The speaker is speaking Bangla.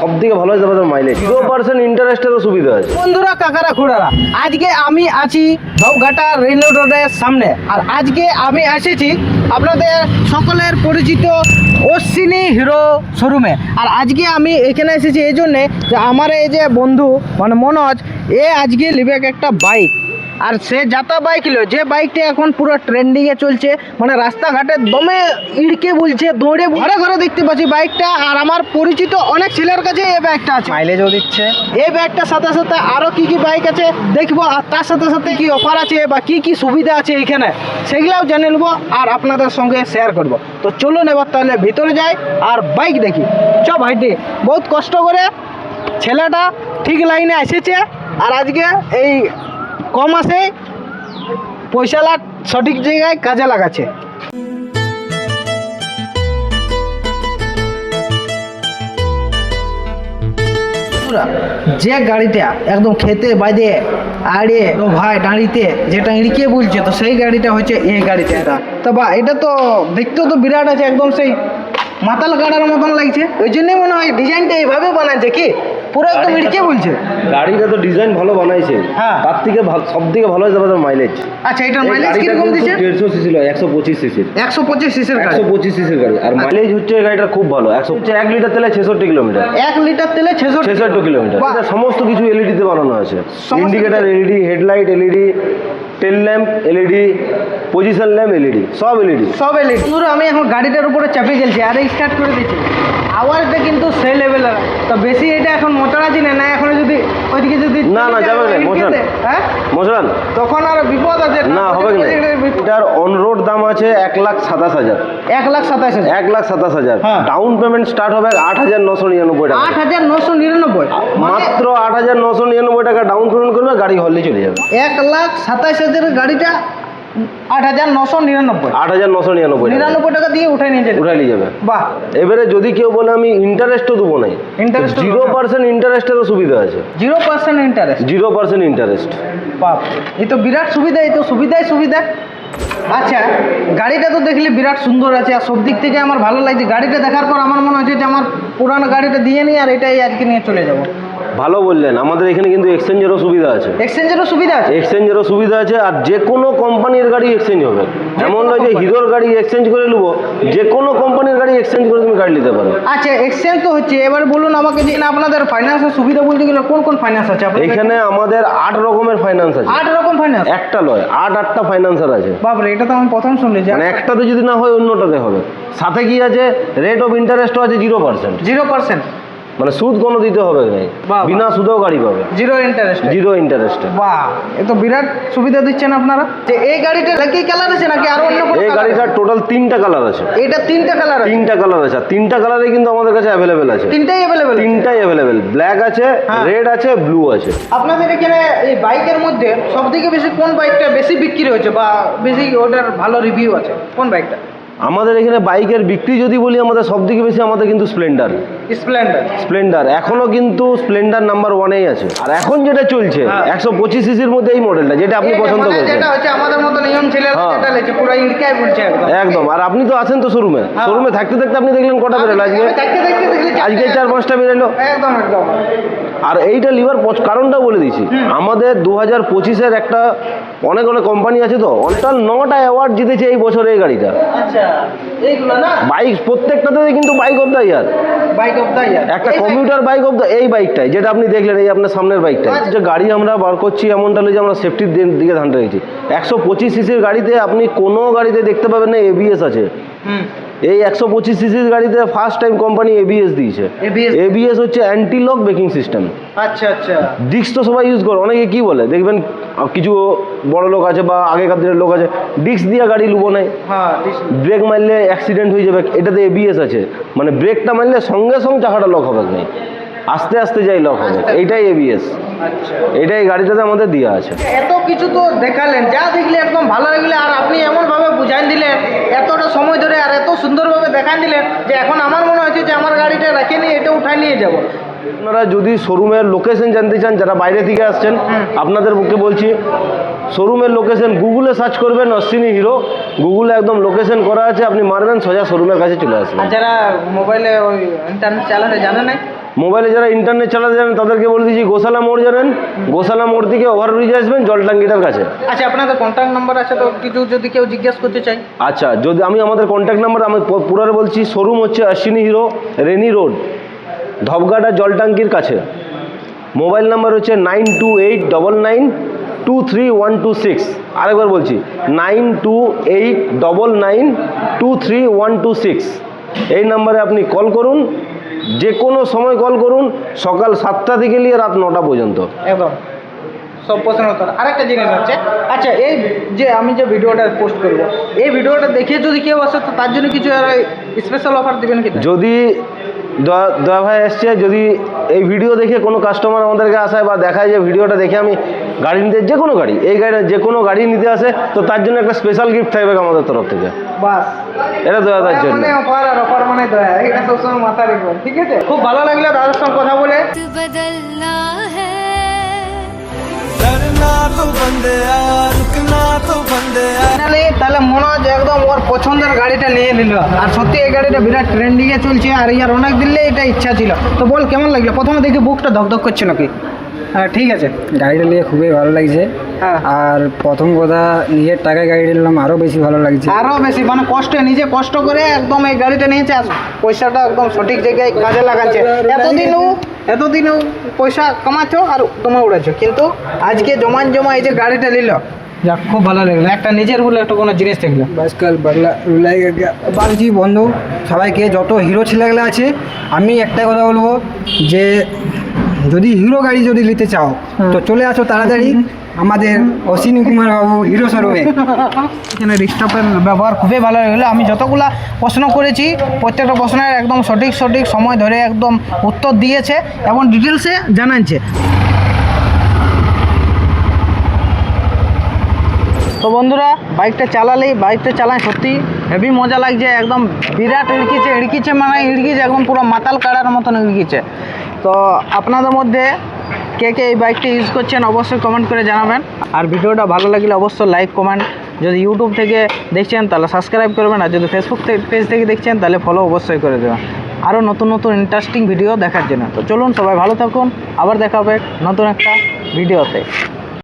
সব থেকে ভালো হয়েছে আমাদের মাইলেজ জিরো পার্সেন্ট ইন্টারেস্টেরও সুবিধা আছে বন্ধুরা কাকারা খুড়ারা আজকে আমি আছি নৌঘাটা রেল রোডের সামনে। আর আজকে আমি এসেছি আপনাদের সকলের পরিচিত অশ্বিনী হিরো শোরুমে আর আজকে আমি এখানে এসেছি এই জন্যে যে আমার এই যে বন্ধু মানে মনোজ এ আজকে লিবে একটা বাইক আর সে যাতা বাইক লো যে বাইকটা এখন পুরো ট্রেন্ডিংয়ে চলছে মানে রাস্তাঘাটে দমে ইড়কে বলছে দৌড়ে ঘরে ঘরে দেখতে পাচ্ছি বাইকটা আর আমার পরিচিত অনেক ছেলের কাছে এই বাইকটা আছে। মাইলেজও দিচ্ছে। এই ব্যাগটার সাথে সাথে আরও কি কি বাইক আছে দেখব আর তার সাথে সাথে কি অফার আছে বা কি কি সুবিধা আছে এখানে সেগুলাও জেনে নেব আর আপনাদের সঙ্গে শেয়ার করব। তো চলুন এবার তাহলে ভিতরে যাই আর বাইক দেখি। চ ভাইটি বহুত কষ্ট করে ছেলেটা ঠিক লাইনে এসেছে আর আজকে এই কম আসে পয়সা লাখ সঠিক জায়গায় কাজে লাগাচ্ছে। যে গাড়িটা একদম খেতে বাজে আড়ে, ও ভাই দাঁড়িতে যেটা ইড়কে বলছে, তো সেই গাড়িটা হচ্ছে এই গাড়িটা তো বা, এটা তো দেখতেও তো বিরাট আছে, একদম সেই মাতাল গাড়ার মতন লাগছে। ওই জন্যই মনে হয় ডিজাইনটা এইভাবে বানাচ্ছে কি? পুরো একদম ইড়কে বলছে। গাড়িটা তো ডিজাইন ভালো বানাইছে। হ্যাঁ। তার থেকে সব থেকে ভালো হয়েছে আমাদের মাইলেজ আচ্ছা এটার মাইলেজ কীরকম দিচ্ছে? দেড়শো সিসি লয় একশো পঁচিশ সিসির একশো পঁচিশ সিসের গাড়ি। একশো পঁচিশ সিসির গাড়ি। আর মাইলেজ হচ্ছে গাড়িটা খুব ভালো। একশো হচ্ছে এক লিটার তেলে ছেষট্টি কিলোমিটার এক লিটার তেলে ছেষট্টি ছেষট্টি কিলোমিটার এটা সমস্ত কিছু এলইডি তে বানানো আছে। Indicator LED headlight LED tail lamp LED position lamp LED সব এলইডি। সব এলে বন্ধুরা আমি এখন গাড়িটার উপরে চাপে গেছি আর স্টার্ট করে দিচ্ছি আওয়াজটা কিন্তু সেই লেভেলের তো বেশি এটা এখন মোচড়াচ্ছি না না এখন যদি ওইদিকে যদি না, না, যাবে না, মোচড়ান। হ্যাঁ? মশলান তখন আর বিপদ আছে। না হবে না? এটার অন রোড দাম আছে এক লাখ সাতাশ হাজার। এক লাখ সাতাশ হাজার। এক লাখ সাতাশ হাজার। ডাউন পেমেন্ট স্টার্ট হবে আট হাজার নশো নিরানব্বই টাকা। আট হাজার নশো নিরানব্বই। মানে মাত্র আট হাজার নশো নিরানব্বই টাকা ডাউন পেমেন্ট করবে গাড়ি হলে চলে যাবে। এক লাখ সাতাশ হাজারের গাড়িটা আট হাজার নশো নিরানব্বই। আট হাজার নশো নিরানব্বই নিরানব্বই টাকা দিয়ে উঠাই নিয়ে যাবে। উঠাই নিয়ে যাবে। বাহ। এবারে যদি কেউ বলে আমি ইন্টারেস্টও দেবো নাই। Interest ও জিরো পার্সেন্ট ইন্টারেস্টেরও সুবিধা আছে। Zero percent interest zero percent interest বাপ তো বিরাট সুবিধা এই তো সুবিধাই সুবিধা। আচ্ছা গাড়িটা তো দেখলি বিরাট সুন্দর আছে আর সব দিক থেকে আমার ভালো লাগছে। গাড়িটা দেখার পর আমার মনে হচ্ছে যে আমার পুরানো গাড়িটা দিয়ে নিই আর এটাই আজকে নিয়ে চলে যাব। ভালো বললেন আমাদের এখানে কিন্তু এক্সচেঞ্জেরও সুবিধা আছে। এক্সচেঞ্জেরও সুবিধা আছে? এক্সচেঞ্জেরও সুবিধা আছে আর যে কোনো কোম্পানির গাড়ি এক্সচেঞ্জ হবে। এমন নয় যে হিরোর গাড়ি এক্সচেঞ্জ করে নেব যে কোনো কোম্পানির গাড়ি এক্সচেঞ্জ করে তুমি গাড়ি নিতে পারো। আচ্ছা এক্সচেঞ্জ তো হচ্ছে। এবার বলুন আমাকে যে না আপনাদের ফাইন্যান্সের সুবিধা বলতে গেলে কোন কোন ফাইন্যান্স আছে এখানে আমাদের আট রকমের ফাইন্যান্স আছে। আট রকম ফাইন্যান্স একটা লয় আট আটটা ফাইন্যান্সার আছে। বাপরে এটা তো আমি প্রথম শুনলি যে মানে একটাতে যদি না হয় অন্যটাতে হবে। সাথে কি আছে? রেট অফ ইন্টারেস্টও আছে জিরো পার্সেন্ট জিরো পার্সেন্ট মানে সুদ কোনো দিতে হবে না। বিনা সুদেও গাড়ি পাবে। জিরো ইন্টারেস্ট জিরো ইন্টারেস্ট বাহ এ তো বিরাট সুবিধা দিচ্ছেন আপনারা। যে এই গাড়িটা একই কালার আছে নাকি আরও অন্য কোনো এই গাড়িটার টোটাল তিনটা কালার আছে। এটা তিনটা কালার আছে। তিনটা কালার আছে। তিনটা কালারে কিন্তু আমাদের কাছে অ্যাভেলেবেল আছে। তিনটাই অ্যাভেলেবেল তিনটাই অ্যাভেলেবেল ব্ল্যাক আছে হ্যাঁ। রেড আছে ব্লু আছে। আপনাদের এখানে এই বাইকের মধ্যে সব থেকে বেশি কোন বাইকটা বেশি বিক্রি হয়েছে বা বেশি ওটার ভালো রিভিউ আছে? কোন বাইকটা? আমাদের এখানে বাইকের বিক্রি যদি বলি আমাদের সব থেকে বেশি আমাদের কিন্তু স্প্লেন্ডার স্প্লেন্ডার স্প্লেন্ডার এখনও কিন্তু স্প্লেন্ডার নাম্বার ওয়ানেই আছে। আর এখন যেটা চলছে হ্যাঁ। একশো পঁচিশ সিসির মধ্যে এই মডেলটা যেটা আপনি পছন্দ করছেন হ্যাঁ। একদম। আর আপনি তো আছেন তো শোরুমে হ্যাঁ। শোরুমে থাকতে থাকতে আপনি দেখলেন কটা বেরোলো আজকে। আজকে চার পাঁচটা বেরোলো? একদম একদম। আর এইটা লিভার কারণটা বলে দিচ্ছি আমাদের দু হাজার পঁচিশের একটা অনেক অনেক কোম্পানি আছে তো অনেকটা নটা অ্যাওয়ার্ড জিতেছে এই বছর এই গাড়িটা। আচ্ছা না? বাইক প্রত্যেকটাতে কিন্তু বাইক অফ দ্য ইয়ার একটা কম্পিউটার বাইক অফ দ্য এই বাইকটাই যেটা আপনি দেখলেন এই আপনার সামনের বাইকটা আচ্ছা। যে গাড়ি আমরা বার করছি এমনটা হলো যে আমরা সেফটির দিকে ধান রেখেছি। একশো পঁচিশ সিসির গাড়িতে আপনি কোনো গাড়িতে দেখতে পাবেন না এবিএস আছে। এই একশো পঁচিশ সিসির গাড়িতে ফার্স্ট টাইম কোম্পানি এবিএস দিয়েছে। এবিএস হচ্ছে অ্যান্টি লক ব্রেকিং সিস্টেম আচ্ছা আচ্ছা। ডিস্ক তো সবাই ইউজ করে অনেকে কি বলে? দেখবেন কিছু বড় লোক আছে বা আগেকার দিনের লোক আছে ডিস্ক দিয়ে গাড়ি লুবো নাই হ্যাঁ ব্রেক মারলে অ্যাক্সিডেন্ট হয়ে যাবে এটাতে এবিএস আছে। মানে ব্রেকটা মারলে সঙ্গে সঙ্গে চাকাটা লক হবে। নাই আস্তে আস্তে যাই লক হবে এইটাই এবিএস আচ্ছা। এটাই গাড়িটাতে আমাদের দেওয়া আছে। এত কিছু তো দেখালেন যা দেখলে একদম ভালো লাগলে আর আপনি এমনভাবে বুঝাই দিলেন এতটা সময় ধরে আর এত সুন্দরভাবে দেখাই দিলেন যে এখন আমার মনে হচ্ছে যে আমার গাড়িটা রেখে নিয়ে এটা উঠাই নিয়ে যাব। আপনারা যদি শোরুমের লোকেশন জানতে চান যারা বাইরে থেকে আসছেন আপনাদের পক্ষে বলছি শোরুমের লোকেশন গুগলে সার্চ করবেন অশ্বিনী হিরো গুগলে একদম লোকেশন করা আছে আপনি মারবেন সোজা শোরুমের কাছে চলে আসবেন। যারা মোবাইলে ওই ইন্টারনেট চালাতে জানে না মোবাইলে যারা ইন্টারনেট চালাতে জানেন তাদেরকে বলে দিচ্ছি গোশালা মোড় জানেন গোশালা মোড় থেকে ওভারব্রিজ আসবেন জল ট্যাঙ্কিটার কাছে। আচ্ছা আপনাদের কন্ট্যাক্ট নাম্বার আছে তো কিছু যদি কেউ জিজ্ঞেস করতে চাই আচ্ছা যদি আমি আমাদের কন্ট্যাক্ট নাম্বার আমি পুরারে বলছি শোরুম হচ্ছে অশ্বিনী হিরো রেনি রোড ধপগাডা জল ট্যাঙ্কির কাছে। মোবাইল নাম্বার হচ্ছে nine two eight double nine two three one two six আরেকবার বলছি nine two eight double nine two three one two six এই নাম্বারে আপনি কল করুন যে কোনো সময় কল করুন সকাল সাতটা থেকে নিয়ে রাত নটা পর্যন্ত। একদম। সব প্রশ্ন উত্তর। আরেকটা জিনিস আছে আচ্ছা এই যে আমি যে ভিডিওটা পোস্ট করব এই ভিডিওটা দেখে যদি কেউ আসে তো তার জন্য কিছু স্পেশাল অফার দেবেন কি? যদি দয়া দয়া ভাই এসছে যদি এই ভিডিও দেখে কোনো কাস্টমার আমাদেরকে আসায় বা দেখায় যে ভিডিওটা দেখে আমি গাড়ি নিতে যে কোনো গাড়ি এই গাড়ি যে কোনো গাড়ি নিতে আসে তো তার জন্য একটা স্পেশাল গিফট থাকবে আমাদের তরফ থেকে। এটা জন্য। ঠিক আছে? খুব ভালো লাগল দাদার সঙ্গে কথা বলে। ডরনা তো বন্দেয়া রুকনা তো বন্দেয়া তাহলে মনে হয় একদম ওর পছন্দের গাড়িটা নিয়ে নিল। আর সত্যি এই গাড়িটা বিরাট ট্রেন্ডিংয়ে চলছে, আর ইয়ার অনেক দিলে এটা ইচ্ছা ছিল। তো বল, কেমন লাগল? প্রথমে দেখি বুকটা ধকধক করছে নাকি? হ্যাঁ ঠিক আছে। গাড়িটা নিয়ে খুবই ভালো লাগছে। আর প্রথম কথা নিজের টাকায় গাড়ি নিলাম আরও বেশি ভালো লাগছে। আরও বেশি মানে কষ্ট নিজে কষ্ট করে একদম এই গাড়িটা নিয়েছে আর পয়সাটা একদম সঠিক জায়গায় কাজে লাগাচ্ছে। এতদিনও এতদিনও পয়সা কামাচ্ছো আর তোমার উড়াচ্ছো কিন্তু আজকে জমান জমা এই যে গাড়িটা নিল যাক খুব ভালো লাগল। একটা নিজের বলে একটা কোনো জিনিস থাকল আজকাল বাংলা বন্ধু সবাইকে যত হিরো ছেলেগুলো আছে আমি একটাই কথা বলব যে যদি হিরো গাড়ি যদি নিতে চাও তো চলে আসো তাড়াতাড়ি। আমাদের অশ্বিনী কুমার বাবু হিরো শোরুমে এখানে রিক্সটপের ব্যবহার খুবই ভালো লাগল আমি যতগুলা প্রশ্ন করেছি, প্রত্যেকটা প্রশ্নের একদম সঠিক সঠিক সময় ধরে একদম উত্তর দিয়েছে এবং ডিটেলসে জানাচ্ছে তো বন্ধুরা বাইকটা চালালেই বাইকটা চালায় সত্যি হেভি মজা লাগছে, একদম বিরাট ইড়কিছে ইড়কিছে মানে ইড়কিছে, একদম পুরো মাতাল কাড়ার মতন ইড়কিছে। তো আপনাদের মধ্যে কে কে এই বাইকটি ইউজ করছেন অবশ্যই কমেন্ট করে জানাবেন। আর ভিডিওটা ভালো লাগলে অবশ্যই লাইক কমেন্ট যদি ইউটিউব থেকে দেখছেন, তাহলে সাবস্ক্রাইব করবেন। আর যদি ফেসবুক পেজ থেকে দেখছেন, তাহলে ফলো অবশ্যই করে দেবেন। আরও নতুন নতুন ইন্টারেস্টিং ভিডিও দেখার জন্য। তো চলুন সবাই ভালো থাকুন। আবার দেখা হবে নতুন একটা ভিডিওতে